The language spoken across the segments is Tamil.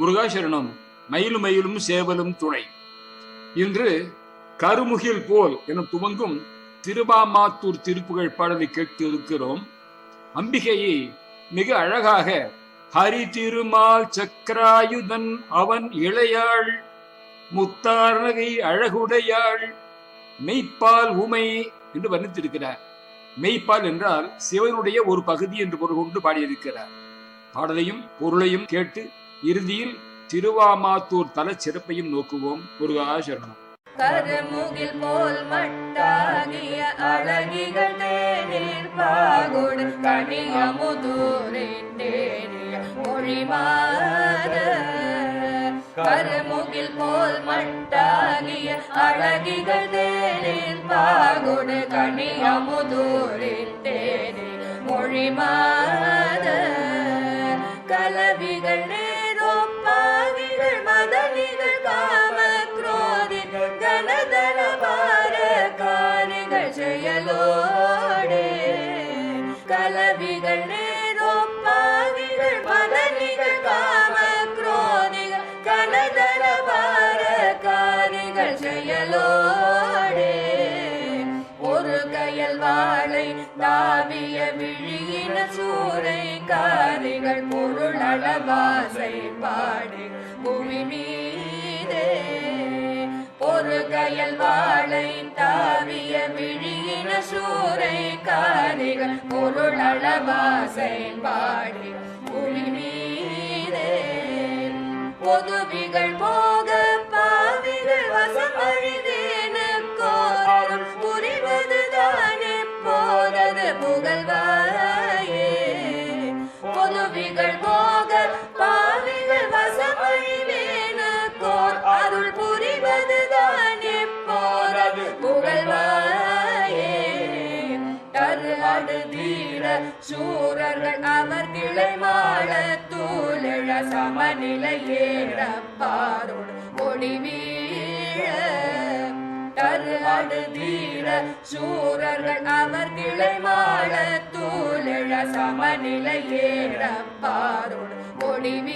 முருகாசரணம் மயிலும் மயிலும் சேவலும் துணை. இன்று கருமுகில் போல் என துவங்கும் திருபாமாத்தூர் திருப்புகழ் பாடலை கேட்டு இருக்கிறோம். அம்பிகையை மிக அழகாக ஹரி திருமால் சக்கராயுதன் அவன் இளையாள் முத்தாரகை அழகுடையாள் மெய்ப்பால் உமை என்று வர்ணித்திருக்கிறார். மெய்ப்பால் என்றால் சிவனுடைய ஒரு பகுதி என்று பொருள் கொண்டு பாடியிருக்கிறார். பாடலையும் பொருளையும் கேட்டு இறுதியில் திருவாமாத்தூர் தல சிறப்பையும் நோக்குவோம். முருகா சரணம். கருமுகில் போல் மட்டாகிய அழகிகள் தேநீர் பாகுடு கனியமுதூரின் தேனிய மொழிமாற கருமுகில் போல் மட்டாகிய அழகிகள் தேநீர் பாகுடு கனியமுதூரின் தேனிய மொழிமாத. காரிகள் ஒரு கையல் வாழை தாவிய விழியின சூறை காரிகள் பொருள் அளவாசை பாடி புவி மீதே ஒரு கையல் வாழை தாவிய விழியின சூறை காரிகள் பொருள் அளவாசை பாடி புவி மீதே பொதுவிகள் போக சூரர்கள் அவர் கிளை மாள தூளழ சமநிலை ஏற ஒளி வீழ. தரு தீர சூரர்கள் அவர் கிளை மாள தூளழ சமநிலை ஏற ஒளி வீழ.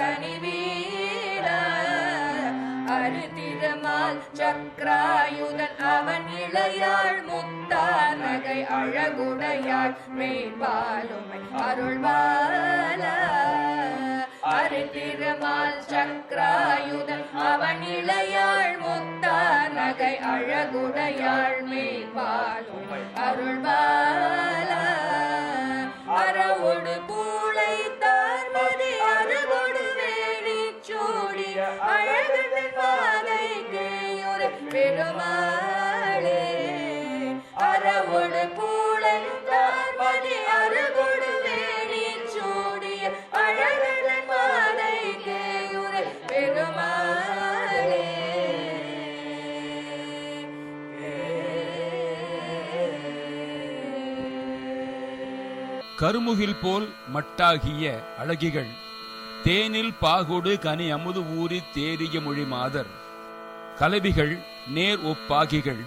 விட்டேவிய தனி வீர சக்ராயுதன் அவன் இளையாள் முத்தார் நகை அழகுடையாள் மேம்பாலுமை அருள்வால அருதிரமால் சக்ராயுதன் அவன் இளையாள் முத்தார் நகை அழகுடையாள் மேம்பாலுமை அருள்வாலா பெருமாளே அறவோடு அருகொடு வேணி சூடிய கேயுரை பெருமாளே கருமுகில் போல் மட்டாகிய அழகிகள் தேனில் பாகுடு கனி அமுது ஊறி தேறிய மொழி மாதர். கலவிகள் நேர் ஒப்பாகிகள்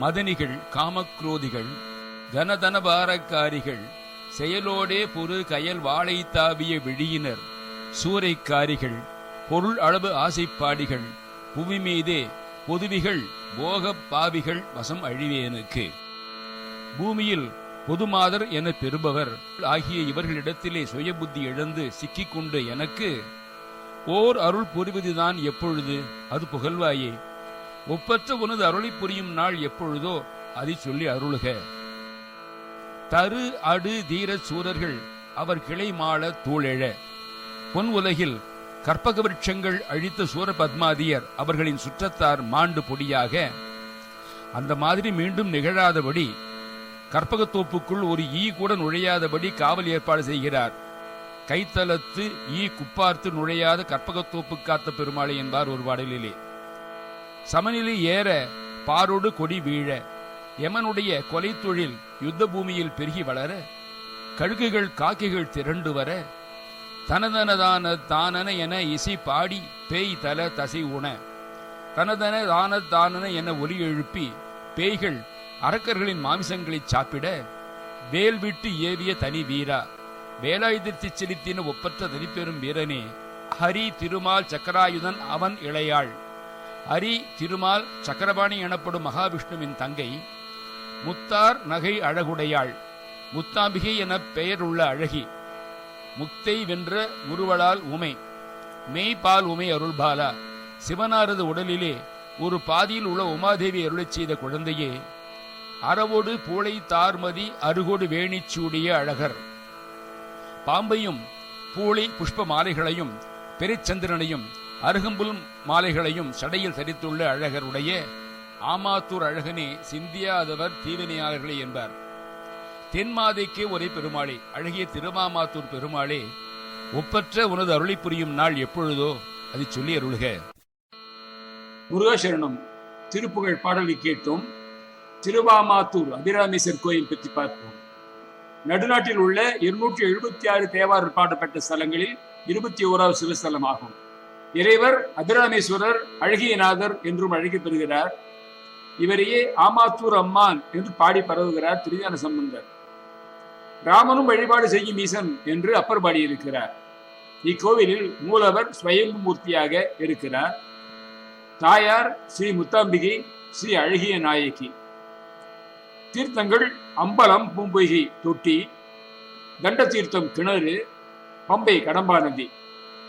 மதனிகள் காமக்ரோதிகள் கனதனபாரக்காரிகள் செயலோடே பொறு கயல் வாழை தாவிய விழியினர் சூறைக்காரிகள் பொருள் அளவு ஆசைப்பாடிகள் புவி மீதே பொதுவிகள் போகப் பாவிகள் வசம் அழிவேனுக்கு. பூமியில் பொதுமாதர் என பெறுபவர் ஆகிய இவர்களிடத்திலே சுயபுத்தி இழந்து சிக்கிக்கொண்டு எனக்கு ஓர் அருள் புரிவதுதான் எப்பொழுது? அது புகழ்வாயே. ஒப்பற்ற உனது அருளை புரியும் நாள் எப்பொழுதோ அதை சொல்லி அருளுக. தரு அடு தீர சூரர்கள் அவர் கிளை மாள தூளெழ. பொன் உலகில் கற்பக விருட்சங்கள் அழித்த சூர பத்மாதியர் அவர்களின் சுற்றத்தார் மாண்டு பொடியாக. அந்த மாதிரி மீண்டும் நிகழாதபடி கற்பகத்தோப்புக்குள் ஒரு ஈ கூட நுழையாதபடி காவல் ஏற்பாடு செய்கிறார். கைத்தளத்து ஈ குப்பார்த்து நுழையாத கற்பகத்தோப்பு காத்த பெருமாளை என்பார் ஒரு பாடலிலே. சமநிலை ஏற பாரோடு கொடி வீழ எமனுடைய கொலை தொழில் யுத்த பூமியில் பெருகி வளர கழுகுகள் காக்கைகள் திரண்டு வர தனதனதான தானன என இசை பாடி பேய் தல தசை உண தனதன தான தானன என ஒலி எழுப்பி பேய்கள் அரக்கர்களின் மாமிசங்களை சாப்பிட வேல் விட்டு ஏவிய தனி வீரா. வேலாயுதத்தைச் செலுத்தின ஒப்பற்ற தனிப்பெரும் வீரனே ஹரி திருமால் சக்கராயுதன் அவன் இளையாள். அரி திருமால் சக்கரபாணி எனப்படும் மகாவிஷ்ணுவின் தங்கை முத்தார் நகை அழகுடையாள் முத்தாம்பிகை என பெயருள்ள அழகி முக்தை வென்ற முருவளால் உமை மெய்பால் உமை அருள்பாலா சிவனாரது உடலிலே ஒரு பாதியில் உள்ள உமாதேவி அருளச் செய்த குழந்தையே அறவோடு பூளை தார்மதி அருகோடு வேணிச்சூடிய அழகர். பாம்பையும் பூளை புஷ்ப மாலைகளையும் பெருச்சந்திரனையும் அருகம்புல் மாலைகளையும் சடையில் தரித்துள்ள அழகருடைய ஆமாத்தூர் அழகனே சிந்தியாதவர் தீவினையாளர்களே என்பார். தென்மாதைக்கே ஒரே பெருமாளே அழகிய திருமாமாத்தூர் பெருமாளே ஒப்பற்ற உனது அருளை புரியும் நாள் எப்பொழுதோ? அதை சொல்லி அருள்க. முருகாசரணம் திருப்புகழ் பாடலை கேட்டோம். திருவாமாத்தூர் அபிராமேஸ்வர் கோயில் பற்றி பார்ப்போம். நடுநாட்டில் உள்ள இருநூற்றி எழுபத்தி ஆறு தேவாரர் பாடப்பட்ட ஸ்தலங்களில் இருபத்தி ஓராவது சிவஸ்தலம் ஆகும் இறைவர் அபிராமேஸ்வரர் அழகியநாதர் என்றும் அழைக்கப்படுகிறார் இவரையே ஆமாத்தூர் அம்மான் என்று பாடி பரவுகிறார் திருஞான சம்பந்தர். ராமனும் வழிபாடு செய்யும் ஈசன் என்று அப்பர் பாடியிருக்கிறார். இக்கோவிலில் மூலவர் ஸ்வயம்பு மூர்த்தியாக இருக்கிறார். தாயார் ஸ்ரீ முத்தாம்பிகை ஸ்ரீ அழகிய நாயகி. தீர்த்தங்கள் அம்பலம் பூம்பொய்கை தொட்டி தண்ட தீர்த்தம் கிணறு பம்பை கடம்பா நதி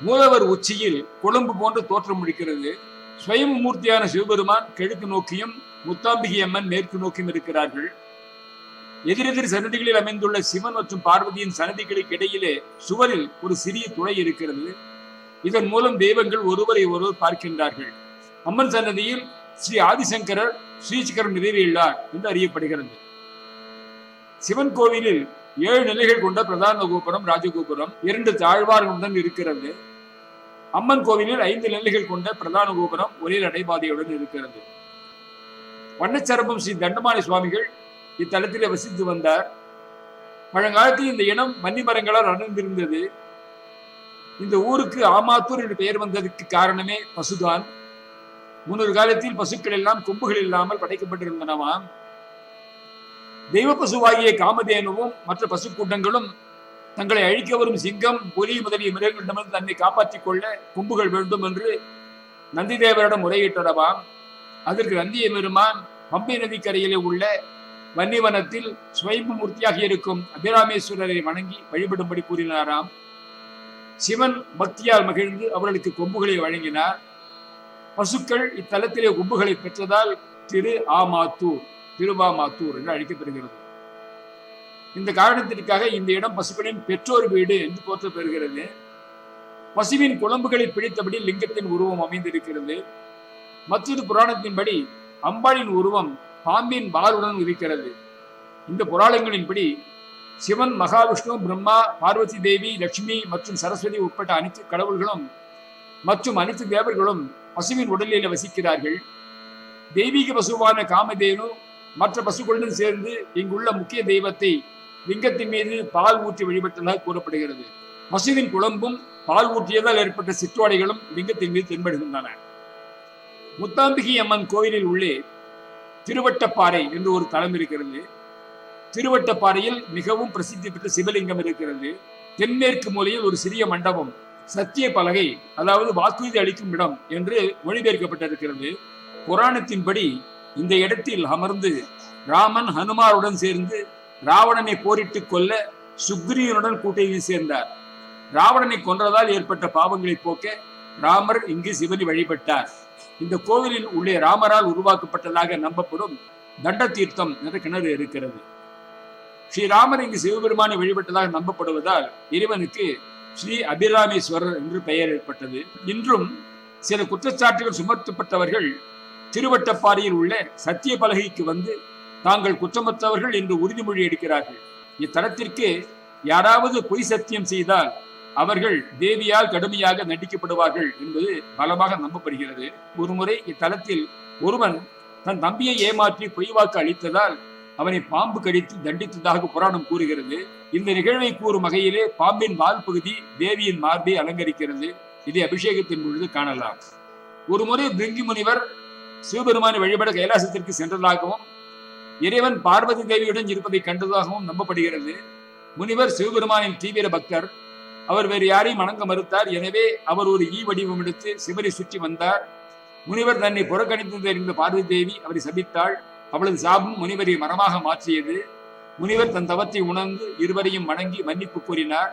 மூலவர் உச்சியில் கொழும்பு போன்று தோற்றம் ஸ்வயம் மூர்த்தியான சிவபெருமான் கிழக்கு நோக்கியும் முத்தாம்பிகை அம்மன் மேற்கு நோக்கியும் இருக்கிறார்கள். எதிரெதிர் சன்னதிகளில் அமைந்துள்ள சிவன் மற்றும் பார்வதியின் சன்னதிகளுக்கு இடையிலே சுவரில் ஒரு சிறிய துளை இருக்கிறது. இதன் மூலம் தெய்வங்கள் ஒருவரை ஒருவர் பார்க்கின்றார்கள். அம்மன் சன்னதியில் ஸ்ரீ ஆதிசங்கரர் ஸ்ரீசக்கரம் நிறைவேறியுள்ளார் என்று அறியப்படுகிறது. சிவன் கோவிலில் ஏழு நிலைகள் கொண்ட பிரதான கோபுரம் ராஜகோபுரம் இரண்டு தாழ்வார்களுடன் இருக்கிறது. அம்மன் கோவிலில் ஐந்து நிலைகள் கொண்ட பிரதான கோபுரம் ஒரே நடைபாதையுடன் இருக்கிறது. வண்ணச்சரபம் ஸ்ரீ தண்டமானி சுவாமிகள் இத்தலத்திலே வசித்து வந்தார் பழங்காலத்தில் இந்த இனம் மன்னி மரங்களால் அணிந்திருந்தது இந்த ஊருக்கு ஆமாத்தூர் என்று பெயர் வந்ததற்கு காரணமே பசுதான். முன்னொரு காலத்தில் பசுக்கள் எல்லாம் கொம்புகள் இல்லாமல் படைக்கப்பட்டிருந்தனவாம். தெய்வ பசுவாகிய காமதேனுவும் மற்ற பசு கூட்டங்களும் தங்களை அழிக்க வரும் சிங்கம் புலி முதலிய மிருகங்களிடமிருந்து தன்னை காப்பாற்றிக் கொள்ள கொம்புகள் வேண்டும் என்று நந்தி தேவரிடம் முறையிட்டனவாம் அதற்கு நந்திய பெருமான் பம்பை நதிக்கரையிலே உள்ள வன்னிவனத்தில் ஸ்வயம்பு மூர்த்தியாக இருக்கும் அபிராமேஸ்வரரை வணங்கி வழிபடும்படி கூறினாராம். சிவன் பக்தியால் மகிழ்ந்து அவர்களுக்கு கொம்புகளை வழங்கினார். பசுக்கள் இத்தலத்திலே கொம்புகளை பெற்றதால் திரு ஆமாத்தூர் திருவாமாத்தூர் என்று அழைக்கப்படுகிறது. இந்த காரணத்திற்காக இந்த இடம் பசுக்களின் பெற்றோர் வீடு என்று போற்ற பெறுகிறது பசுவின் குழம்புகளை பிடித்தபடி லிங்கத்தின் உருவம் அமைந்திருக்கிறது. மற்றொரு புராணத்தின்படி அம்பாளின் உருவம் பாம்பின் வாளுடன் இருக்கிறது. இந்த புராணங்களின்படி சிவன் மகாவிஷ்ணு பிரம்மா பார்வதி தேவி லட்சுமி மற்றும் சரஸ்வதி உட்பட்ட அனைத்து கடவுள்களும் மற்றும் அனைத்து தேவர்களும் பசுவின் உடலில் வசிக்கிறார்கள். தெய்வீக பசுவான காமதேனு மற்ற பசுக்களுடன் சேர்ந்து இங்குள்ள முக்கிய தெய்வத்தை லிங்கத்தின் மீது பால் ஊற்றி வழிபட்டதாக கூறப்படுகிறது. பசுவின் குழம்பும் பால் ஊற்றியதால் ஏற்பட்ட சிற்றோடைகளும் லிங்கத்தின் மீது தென்படுகின்றன. முத்தாம்பிகை அம்மன் கோயிலில் உள்ளே திருவட்டப்பாறை என்று ஒரு தலம் இருக்கிறது. திருவட்டப்பாறையில் மிகவும் பிரசித்தி பெற்ற சிவலிங்கம் இருக்கிறது. தென்மேற்கு மூலையில் ஒரு சிறிய மண்டபம் சத்திய பலகை அதாவது வாக்குறுதி அளிக்கும் இடம் என்று மொழிபெயர்க்கப்பட்டிருக்கிறது. புராணத்தின்படி இந்த இடத்தில் அமர்ந்து ராமன் ஹனுமாருடன் சேர்ந்து ராவணனை போரிட்டு கொல்ல சுக்ரீவனுடன் கூட்டணியில் சேர்ந்தார். ராவணனை கொன்றதால் ஏற்பட்ட பாவங்களை போக்க ராமர் இங்கு சிவனை வழிபட்டார். இந்த கோவிலில் உள்ளே ராமரால் உருவாக்கப்பட்டதாக நம்பப்படும் தண்ட தீர்த்தம் என்ற கிணறு இருக்கிறது. ஸ்ரீராமர் இங்கு சிவபெருமானை வழிபட்டதாக நம்பப்படுவதால் இறைவனுக்கு ஸ்ரீ அபிராமேஸ்வரர் என்று பெயர் ஏற்பட்டது. இன்றும் சில குற்றச்சாட்டுகள் சுமத்தப்பட்டவர்கள் திருவட்டப்பாறையில் உள்ள சத்திய பலகைக்கு வந்து தாங்கள் குற்றமற்றவர்கள் என்று உறுதிமொழி எடுக்கிறார்கள். இத்தலத்திற்கு யாராவது பொய் சத்தியம் செய்தால் அவர்கள் தேவியால் கடுமையாக தண்டிக்கப்படுவார்கள் என்பது பலமாக நம்பப்படுகிறது. ஒருமுறை இத்தலத்தில் ஒருவன் தன் தம்பியை ஏமாற்றி பொய்வாக்கு அளித்ததால் அவனை பாம்பு கடித்து தண்டித்ததாக புராணம் கூறுகிறது. இந்த நிகழ்வை கூறும் வகையிலே பாம்பின் வால் பகுதி தேவியின் மார்பை அலங்கரிக்கிறது. இதை அபிஷேகத்தின் பொழுது காணலாம். ஒருமுறை பிரிங்கி முனிவர் சிவபெருமானை வழிபட கைலாசத்திற்கு சென்றதாகவும் இறைவன் பார்வதி தேவியுடன் இருப்பதை கண்டதாகவும் நம்பப்படுகிறது. முனிவர் சிவபெருமானின் தீவிர பக்தர். அவர் வேறு யாரையும் வணங்க மறுத்தார். எனவே அவர் ஒரு ஈ வடிவம் எடுத்து சிவரை சுற்றி வந்தார். முனிவர் தன்னை புறக்கணித்தது என்று பார்வதி தேவி அவரை சபித்தாள். அவளது சாபம் முனிவரை மரமாக மாற்றியது. முனிவர் தன் தவத்தை உணர்ந்து இருவரையும் வணங்கி மன்னிப்பு கூறினார்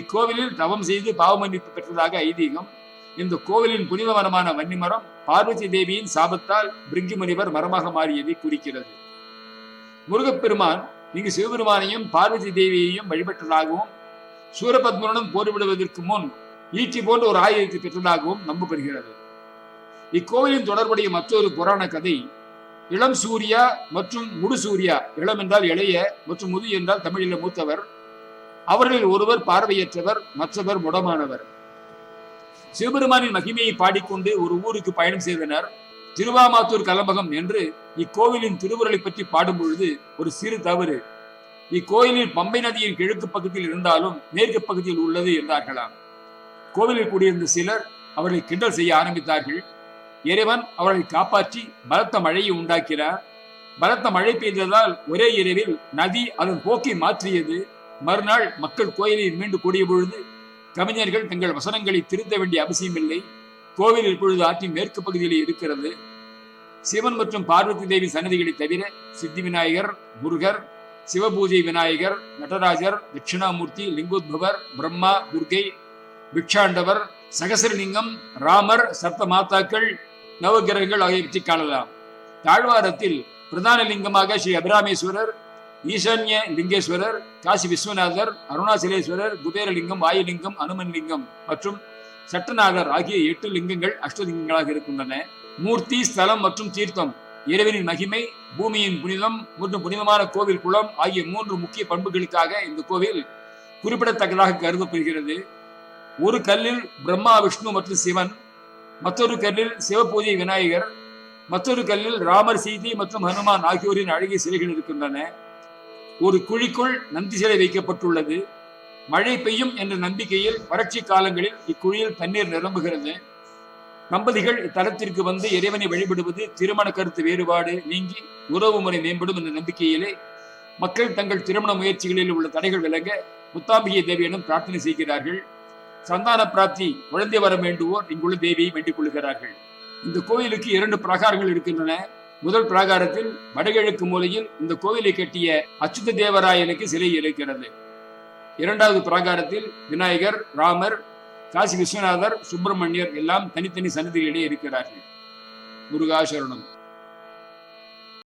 இக்கோவிலில் தவம் செய்து பாவ மன்னிப்பு பெற்றதாக ஐதீகம். இந்த கோவிலின் புனித மரமான வன்னிமரம் பார்வதி தேவியின் சாபத்தால் பிரிங்கி முனிவர் மரமாக மாறியதை குறிக்கிறது. முருகப்பெருமான் இங்கு சிவபெருமானையும் பார்வதி தேவியையும் வழிபட்டதாகவும் சூரபத்மனுடன் போரிவிடுவதற்கு முன் ஈட்டி போன்ற ஒரு ஆயுதத்தை பெற்றதாகவும் நம்பப்படுகிறது. இக்கோவிலின் தொடர்புடைய மற்றொரு புராண கதை இளம் சூர்யா மற்றும் முடு சூர்யா இளம் என்றால் இளைய மற்றும் முது என்றால் தமிழில மூத்தவர். அவர்களில் ஒருவர் பார்வையற்றவர் மற்றவர் முடமானவர். சிவபெருமானின் மகிமையை பாடிக்கொண்டு ஒரு ஊருக்கு பயணம் செய்தனர். திருவாமாத்தூர் கலம்பகம் என்று இக்கோவிலின் திருவுருளை பற்றி பாடும் பொழுது ஒரு சிறு தவறு. இக்கோயிலில் பம்பை நதியின் கிழக்கு பகுதியில் இருந்தாலும் மேற்கு பகுதியில் உள்ளது என்றார்களாம். கோவிலில் கூடியிருந்த சிலர் அவர்களை கிண்டல் செய்ய ஆரம்பித்தார்கள். இறைவன் அவர்களை காப்பாற்றி பலத்த மழையை உண்டாக்கினார். பலத்த மழை பெய்ததால் ஒரே இரவில் நதி அதன் போக்கை மாற்றியது. மறுநாள் மக்கள் கோயிலில் மீண்டு கூடிய பொழுது கவிஞர்கள் தங்கள் வசனங்களை திருத்த வேண்டிய அவசியமில்லை. கோவில் இப்பொழுது ஆற்றின் மேற்கு பகுதியில் இருக்கிறது. சிவன் மற்றும் பார்வதி தேவி சன்னதிகளை தவிர சித்தி விநாயகர் முருகர் சிவபூஜை விநாயகர் நடராஜர் தட்சிணாமூர்த்தி லிங்கோத்பவர் பிரம்மா துர்கை பிக்ஷாண்டவர் சகசரலிங்கம் ராமர் சப்த மாதாக்கள் நவகிரகங்கள் ஆகியவற்றை காணலாம். தாழ்வாரத்தில் பிரதான லிங்கமாக ஸ்ரீ அபிராமேஸ்வரர் ஈசான்ய லிங்கேஸ்வரர் காசி விஸ்வநாதர் அருணாச்சலேஸ்வரர் குபேரலிங்கம் வாயுலிங்கம் அனுமன் லிங்கம் மற்றும் சட்டநாதர் ஆகிய எட்டு லிங்கங்கள் அஷ்டலிங்கங்களாக இருக்கின்றன. மூர்த்தி ஸ்தலம் மற்றும் தீர்த்தம் இறைவனின் மகிமை பூமியின் புனிதம் மற்றும் புனிதமான கோவில் குளம் ஆகிய மூன்று முக்கிய பண்புகளுக்காக இந்த கோவில் குறிப்பிடத்தக்கதாக கருதப்படுகிறது. ஒரு கல்லில் பிரம்மா விஷ்ணு மற்றும் சிவன் மற்றொரு கல்லில் சிவபூஜை விநாயகர் மற்றொரு கல்லில் ராமர் சீதை மற்றும் ஹனுமான் ஆகியோரின் அழகிய சிலைகள் இருக்கின்றன. ஒரு குழிக்குள் நந்தி சிலை வைக்கப்பட்டுள்ளது. மழை பெய்யும் என்ற நம்பிக்கையில் வறட்சி காலங்களில் இக்குழியில் தண்ணீர் நிரம்புகிறது. தம்பதிகள் இத்தலத்திற்கு வந்து இறைவனை வழிபடுவது திருமண கருத்து வேறுபாடு நீங்கி உறவு முறை மேம்படும் என்ற நம்பிக்கையிலே மக்கள் தங்கள் திருமண முயற்சிகளில் உள்ள தடைகள் விலக முத்தாம்பிகை தேவியிடம் பிரார்த்தனை செய்கிறார்கள். சந்தான பிராப்தி குழந்தை வர வேண்டுவோர் இங்குள்ள தேவியை வேண்டிக் கொள்கிறார்கள். இந்த கோயிலுக்கு இரண்டு பிரகாரங்கள் இருக்கின்றன. முதல் பிராகாரத்தில் வடகிழக்கு மூலையில் இந்த கோவிலை கட்டிய அச்சுத தேவராயனுக்கு சிலை இருக்கிறது. இரண்டாவது பிராகாரத்தில் விநாயகர் ராமர் காசி விஸ்வநாதர் சுப்பிரமணியர் எல்லாம் தனித்தனி சன்னதிகளிடையே இருக்கிறார்கள். முருகாசரணம்.